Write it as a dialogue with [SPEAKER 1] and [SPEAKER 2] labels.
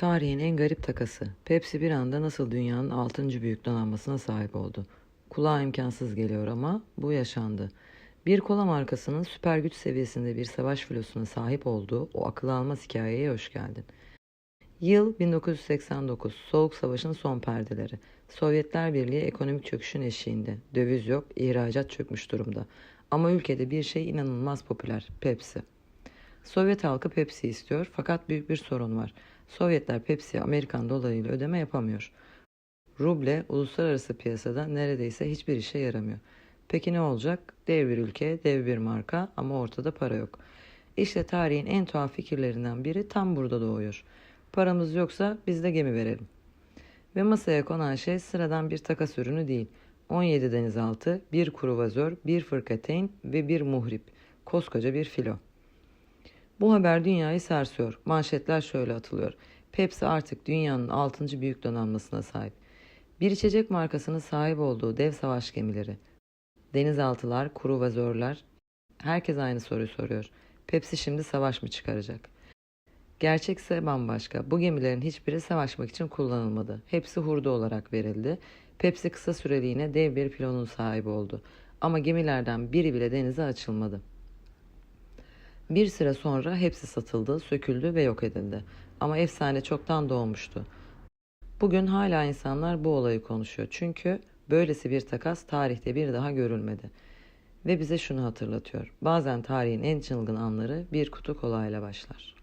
[SPEAKER 1] Tarihin en garip takası. Pepsi bir anda nasıl dünyanın 6. büyük donanmasına sahip oldu? Kulağa imkansız geliyor ama bu yaşandı. Bir kola markasının süper güç seviyesinde bir savaş filosuna sahip olduğu o akıl almaz hikayeye hoş geldin. Yıl 1989. Soğuk Savaş'ın son perdeleri. Sovyetler Birliği ekonomik çöküşün eşiğinde. Döviz yok, ihracat çökmüş durumda. Ama ülkede bir şey inanılmaz popüler. Pepsi. Sovyet halkı Pepsi istiyor fakat büyük bir sorun var. Sovyetler Pepsi'ye Amerikan dolarıyla ödeme yapamıyor. Ruble uluslararası piyasada neredeyse hiçbir işe yaramıyor. Peki ne olacak? Dev bir ülke, dev bir marka ama ortada para yok. İşte tarihin en tuhaf fikirlerinden biri tam burada doğuyor. Paramız yoksa biz de gemi verelim. Ve masaya konan şey sıradan bir takas ürünü değil. 17 denizaltı, bir kruvazör, bir fırkateyn ve bir muhrip. Koskoca bir filo. Bu haber dünyayı sarsıyor. Manşetler şöyle atılıyor. Pepsi artık dünyanın 6. büyük donanmasına sahip. Bir içecek markasının sahip olduğu dev savaş gemileri. Denizaltılar, kruvazörler. Herkes aynı soruyu soruyor. Pepsi şimdi savaş mı çıkaracak? Gerçekse bambaşka. Bu gemilerin hiçbiri savaşmak için kullanılmadı. Hepsi hurda olarak verildi. Pepsi kısa süreliğine dev bir filonun sahibi oldu. Ama gemilerden biri bile denize açılmadı. Bir süre sonra hepsi satıldı, söküldü ve yok edildi. Ama efsane çoktan doğmuştu. Bugün hala insanlar bu olayı konuşuyor. Çünkü böylesi bir takas tarihte bir daha görülmedi. Ve bize şunu hatırlatıyor. Bazen tarihin en çılgın anları bir kutu kolayla başlar.